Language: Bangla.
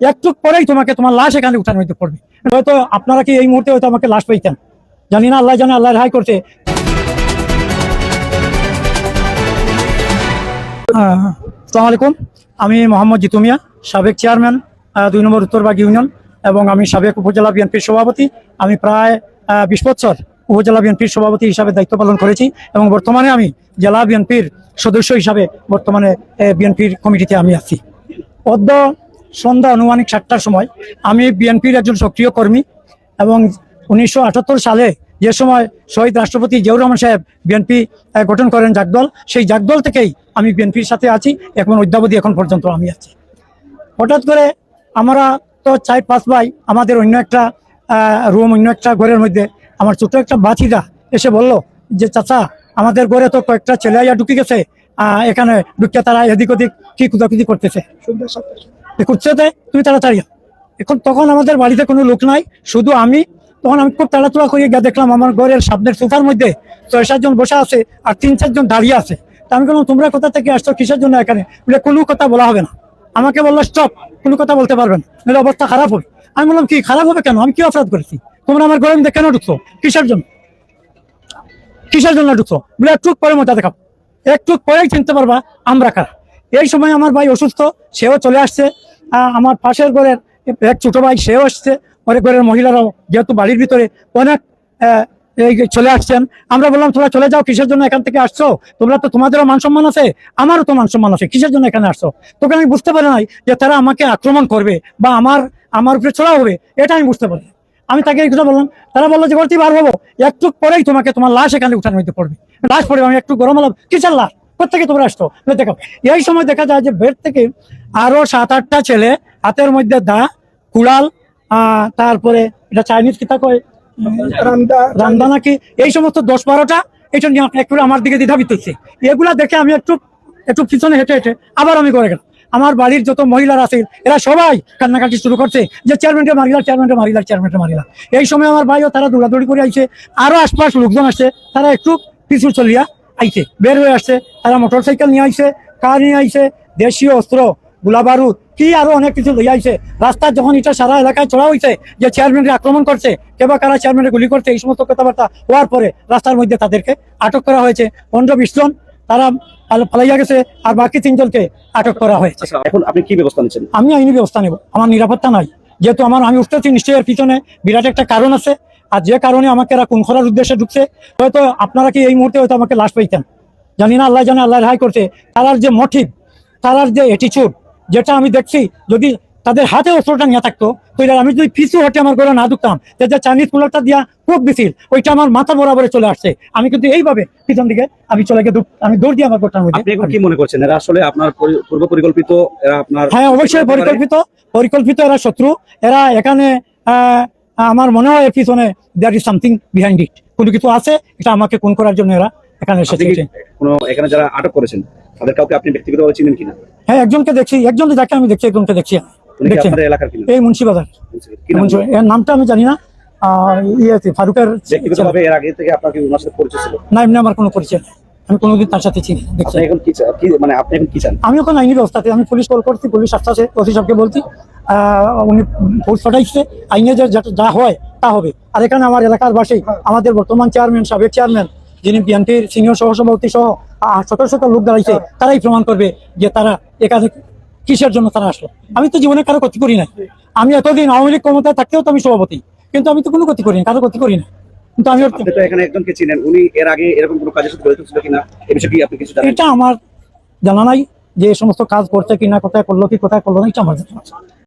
একটু পরেই তোমাকে তোমার লাশ এখানে উঠানো হইতে পড়বে। হয়তো আপনারা কি এই মুহূর্তে হয়তো আমাকে লাশ পাইতেন? জানি না, আল্লাহ জানে, আল্লাহ রেহাই করছে। আসসালামু আলাইকুম। আমি মোহাম্মদ জিতুমিয়া, সাবেক চেয়ারম্যান দুই নম্বর উত্তরবাগ ইউনিয়ন এবং আমি সাবেক উপজেলা বিএনপির সভাপতি। আমি প্রায় বিশ বছর উপজেলা বিএনপির সভাপতি হিসাবে দায়িত্ব পালন করেছি এবং বর্তমানে আমি জেলা বিএনপির সদস্য হিসাবে বর্তমানে বিএনপির কমিটিতে আমি আছি। অদ্য সন্ধ্যা আনুমানিক সাতটার সময় আমি বিএনপির একজন সক্রিয় কর্মী এবং উনিশশো আটাত্তর সালে যে সময় শহীদ রাষ্ট্রপতি জিয়াউর রহমান সাহেব বিএনপি গঠন করেন জাগদল, সেই জাগদল থেকেই আমি বিএনপির সাথে আছি। এখন অদ্যাবধি এখন পর্যন্ত আমি আছি। হঠাৎ করে আমরা তো চাই পাঁচ ভাই আমাদের অন্য একটা রুম, অন্য একটা ঘরের মধ্যে আমার ছোট একটা বাচিদা এসে বলল যে, চাচা, আমাদের ঘরে তো কয়েকটা ছেলে ঢুকে গেছে এখানে ঢুকে তারা এদিক ওদিক কি কুদাকুদি করতেছে? খুঁজছে তুমি তাড়াতাড়ি এখন তখন আমাদের বাড়িতে কোনো লোক নাই, শুধু আমি। তখন আমি খুব তাড়াতাড়া করে গিয়ে দেখলাম আমার ঘরের সামনের সোফার মধ্যে ছয় সাতজন বসে আছে আর তিন চারজন দাঁড়িয়ে আছে। তা আমি বললাম, তোমরা কোথা থেকে আসছো? কিসের জন্য এখানে? বলে, কোনো কথা বলা হবে না। আমাকে বলল, স্টপ, কোনো কথা বলতে পারবেন নাহলে অবস্থা খারাপ হবে। আমি বললাম, কি, খারাপ হবে কেন? আমি কি অপরাধ করেছি? তোমরা আমার ঘরের মধ্যে কেন ঢুকছো? কিসের জন্য? কিসের জন্য ঢুকছো? বলে একটু পরে মজা দেখাবো একটু পরেই চিনতে পারবা আমরা কারা। এই সময় আমার ভাই অসুস্থ, সেও চলে আসছে। আমার পাশের ঘরের এক ছোট ভাই, সেও আসছে। পরে ঘরের মহিলারাও যেহেতু বাড়ির ভিতরে অনেক চলে আসছেন, আমরা বললাম, তোমরা চলে যাও, কিসের জন্য এখান থেকে আসছো? তোমরা তো তোমাদেরও মান সম্মান আছে, আমারও তো মান সম্মান আছে, কিসের জন্য এখানে আসছো? তোকে আমি বুঝতে পারি নাই যে তারা আমাকে আক্রমণ করবে বা আমার আমার উপরে চড়া হবে, এটা আমি বুঝতে পারি আমি তাকে এই কথা বললাম, তারা বলল যে বলতে বার হব, একটু পরেই তোমাকে তোমার লাশ এখানে উঠানো হইতে পড়বে। লাশ পড়বে আমি একটু গরম হলাম, কিসের লাশ? কোথেকে তোমরা আসতো। দেখো এই সময় দেখা যায় যে বেড থেকে আরও সাত আটটা ছেলে হাতের মধ্যে দা কুড়াল আহ, তারপরে এটা চাইনিজ কিতা কয়? রান্দা নাকি? এই সমস্ত দশ বারোটা নিয়ে একটু আমার দিকে দ্বিধা বিতেছে এগুলা দেখে আমি একটু একটু পিছনে হেঁটে হেঁটে আবার আমি করে গেলাম। আমার বাড়ির যত মহিলারা আছে এরা সবাই কান্নাকাটি শুরু করছে যে চেয়ারম্যানকে মারিলা চেয়ারম্যানকে মারিলা চেয়ারম্যানকে মারিলা এই সময় আমার ভাইও তারা দৌড়াদৌড়ি করে আইছে আরও আশপাশ লোকজন আসছে তারা একটু পিছু চলিয়া আইছে বের হয়ে আসছে তারা মোটর সাইকেল নিয়ে আইছে কার নিয়ে আইছে দেশীয় অস্ত্র গোলা বারুদ কি আরও অনেক কিছু লইয়া আইছে। রাস্তার যখন এটা সারা এলাকায় চড়া হয়েছে যে চেয়ারম্যানকে আক্রমণ করছে কেবা কারা চেয়ারম্যানের গুলি করছে এই সমস্ত কথাবার্তা হওয়ার পরে রাস্তার মধ্যে তাদেরকে আটক করা হয়েছে। পনেরো বিশ জন তারা পাল- পালাইয়া গেছে আর বাকি তিনজনকে আটক করা হয়েছে। আচ্ছা এখন আপনি কি ব্যবস্থা নিচ্ছেন? আমি আইনি ব্যবস্থা নেব আমার নিরাপত্তা নাই। যেহেতু আমার আমি উঠতেছি নিশ্চয়ই এর পিছনে বিরাট একটা কারণ আছে। আর যে কারণে আমাকে এরা খুন করার উদ্দেশ্যে ঢুকছে হয়তো আপনারা কি এই মুহূর্তে হয়তো আমাকে লাশ পাইতেন। জানি না আল্লাহ জানে আল্লাহ রেহাই করছে। তারার যে মোটিভ তারার যে অ্যাটিচিউড যেটা আমি দেখছি যদি তাদের হাতে অস্ত্রটা নিয়ে থাকতো তো আমি যদি পিছু হটে আমার গলা না ঢুকতাম যে যে চাইনিজ কুলারটা দিয়া খুব বেশি ওইটা আমার মাথা বরাবরে চলে আসছে। আমি কিন্তু এইভাবে পিছন দিকে আমি চলে গিয়ে আমি দৌড় দিয়ে আমার কি মনে করছেন? এরা আসলে আপনার পূর্ব পরিকল্পিত এরা আপনার হ্যাঁ অবশ্যই পরিকল্পিত। পরিকল্পিত এরা শত্রু। এরা এখানে আহ, আমার মনে হয় পিছনে there is something behind it কোনো কিছু আছে? এটা আমাকে কোন করার জন্য এরা এখানে এসেছে। এখানে যারা আটক করেছেন তাদের কাউকে আপনি ব্যক্তিগতভাবে চিনেন কিনা? হ্যাঁ একজনকে দেখছি। একজন যাকে আমি দেখছি একজনকে দেখছি। দেখছি। এলাকার এই মুন্সিবাজার। এর নামটা আমি জানি না। আর ইয়েতে ফারুকের ব্যক্তিগতভাবে এর আগে থেকে আপনার কি ওনার সাথে পরিচয় ছিল? না এমনি আমার কোনো পরিচয় নেই। আমি কোনোদিন তার সাথে চিনি দেখছি। এখন কি চা- কি মানে আপনি এখন কি চান? আমি ওখানে আইনি ব্যবস্থাতে আমি পুলিশ কল করছি পুলিশ আসতেছে ওসি সাহেবকে বলছি উনি ফোর্স পাঠাইছে আইনে যা- যা হয় তা হবে। আর এখানে আমার এলাকার বাসী আমাদের বর্তমান চেয়ারম্যান সাবেক চেয়ারম্যান যিনি বিএনপির সিনিয়র সহসভাপতি সহ শত শত লোক দাঁড়াইছে তারাই প্রমাণ করবে যে তারা এখানে কিসের জন্য তারা আসলো। আমি তো জীবনে কারও ক্ষতি করি না আমি এতদিন আওয়ামী লীগ ক্ষমতায় থাকতেও তো আমি সভাপতি কিন্তু আমি তো কোনো ক্ষতি করি না কারও ক্ষতি করি না কিন্তু আমি ওর- তো এখানে একজনকে চিনেন উনি এর আগে এরকম কোনো কাজের সাথে জড়িত ছিল কিনা বিষয়ে কি আপনি কিছু জানেন এটা আমার জানা নাই যে এই সমস্ত কাজ করছে কিনা কোথায় করল কি কোথায় করল না এটা আমার জানা আছে।